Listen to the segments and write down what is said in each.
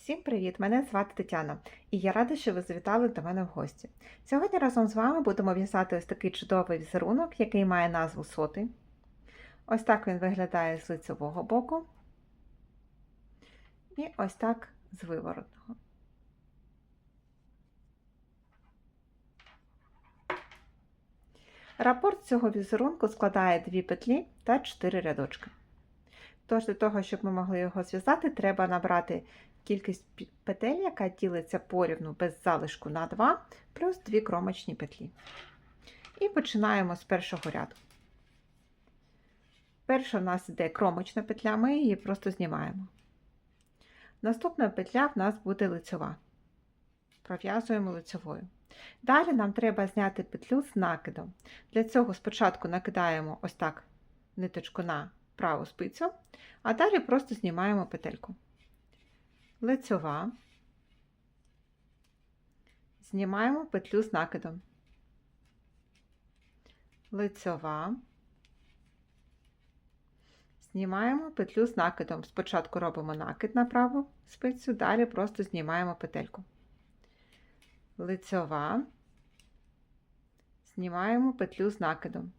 Всім привіт! Мене звати Тетяна, і я рада, що ви завітали до мене в гості. Сьогодні разом з вами будемо в'язати ось такий чудовий візерунок, який має назву соти. Ось так він виглядає з лицевого боку. І ось так з виворотного. Рапорт цього візерунку складає дві петлі та 4 рядочки. Тож, для того, щоб ми могли його зв'язати, треба набрати кількість петель, яка ділиться порівну без залишку на 2, плюс 2 кромочні петлі. І починаємо з першого ряду. Перша в нас йде кромочна петля, ми її просто знімаємо. Наступна петля в нас буде лицьова. Пров'язуємо лицьовою. Далі нам треба зняти петлю з накидом. Для цього спочатку накидаємо ось так ниточку на праву спицю, а далі просто знімаємо петельку. Лицьова, знімаємо петлю з накидом. Лицьова, знімаємо петлю з накидом. Спочатку робимо накид на праву спицю, далі просто знімаємо петельку. Лицьова, знімаємо петлю з накидом.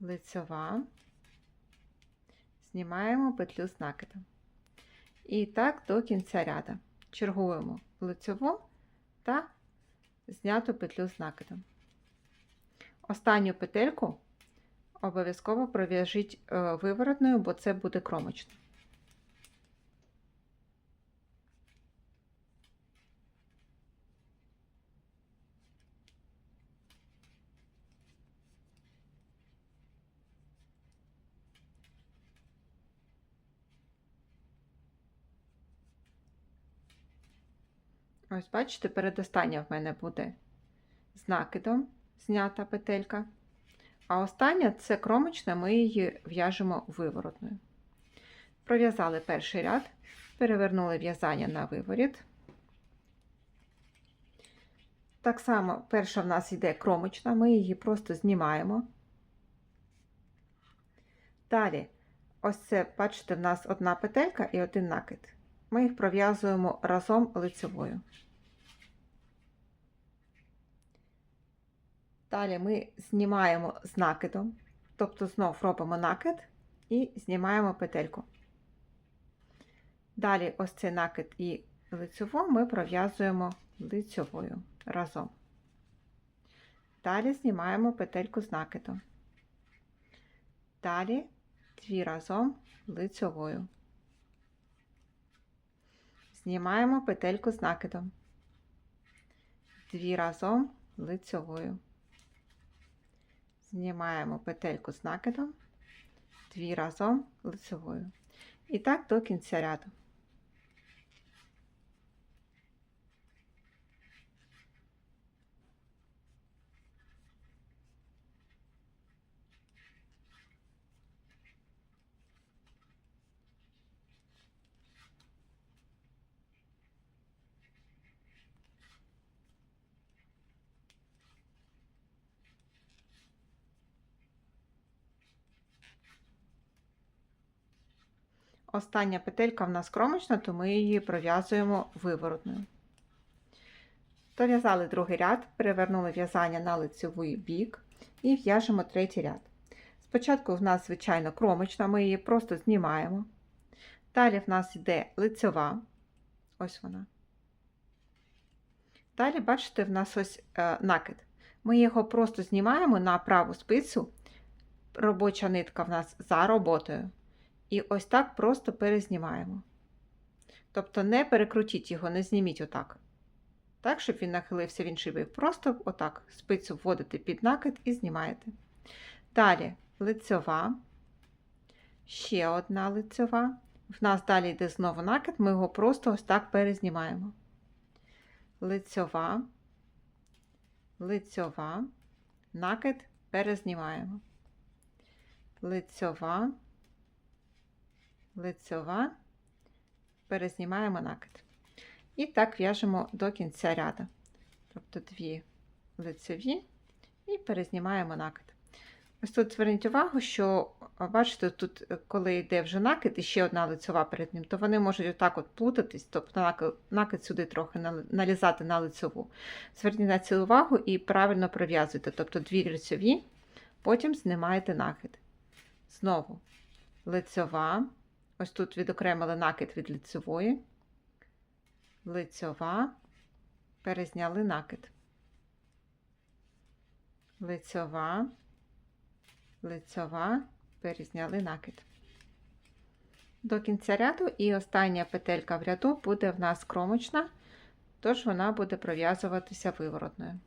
Лицьова, знімаємо петлю з накидом. І так до кінця ряда. Чергуємо лицеву та зняту петлю з накидом. Останню петельку обов'язково пров'яжіть е, виворотною, бо це буде кромочно. Ось, бачите, передостання в мене буде з накидом знята петелька. А остання це кромочна, ми її в'яжемо виворотною. Пров'язали перший ряд, перевернули в'язання на виворіт. Так само, перша в нас йде кромочна, ми її просто знімаємо. Далі, ось це, бачите, в нас одна петелька і один накид ми їх пров'язуємо разом лицевою. Далі ми знімаємо з накидом, тобто знов робимо накид і знімаємо петельку. Далі ось цей накид і лицеву ми пров'язуємо лицевою разом. Далі знімаємо петельку з накидом. Далі дві разом лицевою. Знімаємо петельку з накидом. Дві разом лицьовою. Знімаємо петельку з накидом, дві разом лицьовою. І так до кінця ряду. Остання петелька в нас кромочна, то ми її пров'язуємо виворотною. Дов'язали другий ряд, перевернули в'язання на лицевий бік і в'яжемо третій ряд. Спочатку в нас, звичайно, кромочна, ми її просто знімаємо. Далі в нас йде лицева, ось вона. Далі, бачите, в нас ось е, накид. Ми його просто знімаємо на праву спицю, робоча нитка в нас за роботою. І ось так просто перезнімаємо. Тобто не перекрутіть його, не зніміть отак. Так, щоб він нахилився в інший бік. Просто отак спицю вводите під накид і знімаєте. Далі лицьова, ще одна лицьова. В нас далі йде знову накид, ми його просто ось так перезнімаємо. Лицьова, лицьова, накид перезнімаємо. Лицьова лицьова, перезнімаємо накид. І так в'яжемо до кінця ряду. Тобто дві лицеві і перезнімаємо накид. Ось тут зверніть увагу, що бачите, тут, е, коли йде вже накид і ще одна лицьова перед ним, то вони можуть отак от плутатись, тобто накид, сюди трохи налізати на лицьову. Зверніть на це увагу і правильно пров'язуйте, тобто дві лицьові, потім знімаєте накид. Знову лицьова. Ось тут відокремили накид від лицьової. Лицьова. Перезняли накид. Лицьова. Лицьова. Перезняли накид. До кінця ряду і остання петелька в ряду буде в нас кромочна, тож вона буде пров'язуватися виворотною.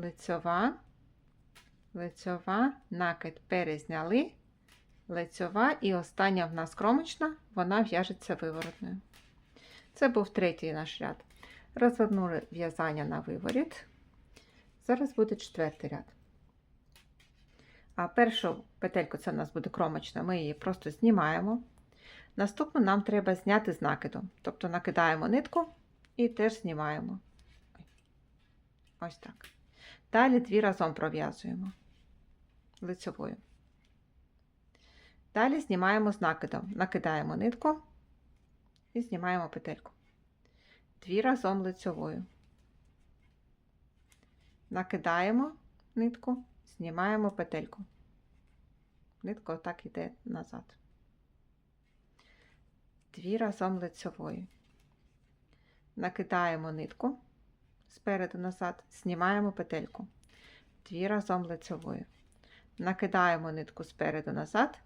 Лицьова, лицьова, накид перезняли, лицьова і остання в нас кромочна, вона в'яжеться виворотною. Це був третій наш ряд. Розвернули в'язання на виворіт. Зараз буде четвертий ряд. А першу петельку це в нас буде кромочна, ми її просто знімаємо. Наступну нам треба зняти з накидом. Тобто накидаємо нитку і теж знімаємо. Ось так. Далі дві разом пров'язуємо лицевою. Далі знімаємо з накидом. Накидаємо нитку і знімаємо петельку. Дві разом лицевою. Накидаємо нитку, знімаємо петельку. Нитка отак йде назад. Дві разом лицевою. Накидаємо нитку спереду назад, знімаємо петельку. Дві разом лицевою. Накидаємо нитку спереду назад,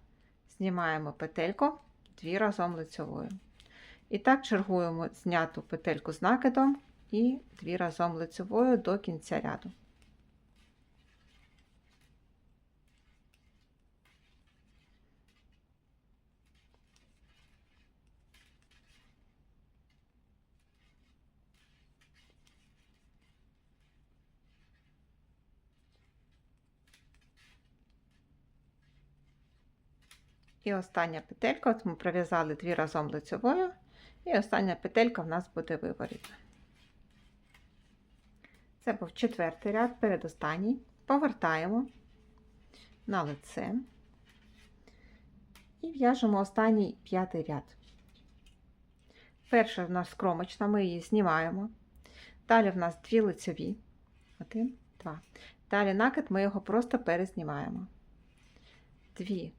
знімаємо петельку, дві разом лицевою. І так чергуємо зняту петельку з накидом і дві разом лицевою до кінця ряду. І остання петелька, от ми пров'язали дві разом лицевою, і остання петелька в нас буде виворітна. Це був четвертий ряд, передостанній. Повертаємо на лице і в'яжемо останній п'ятий ряд. Перша в нас кромочна, ми її знімаємо. Далі в нас дві лицеві. Один, два. Далі накид ми його просто перезнімаємо. Дві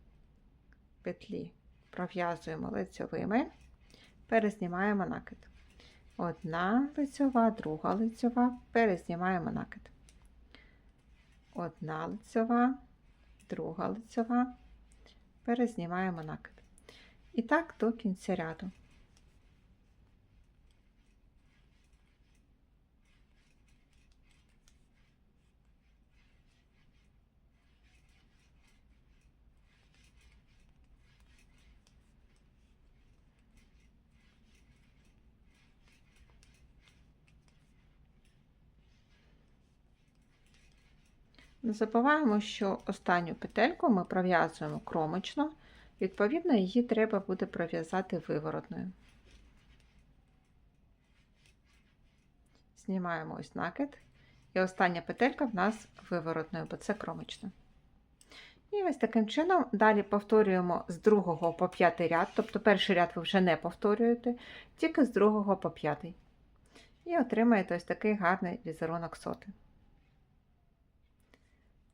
петлі пров'язуємо лицьовими, перезнімаємо накид. Одна лицьова, друга лицьова, перезнімаємо накид. Одна лицьова, друга лицьова, перезнімаємо накид. І так до кінця ряду. Не забуваємо, що останню петельку ми пров'язуємо кромочно, відповідно, її треба буде пров'язати виворотною. Знімаємо ось накид, і остання петелька в нас виворотною, бо це кромочна. І ось таким чином далі повторюємо з другого по п'ятий ряд, тобто перший ряд ви вже не повторюєте, тільки з другого по п'ятий. І отримаєте ось такий гарний візерунок соти.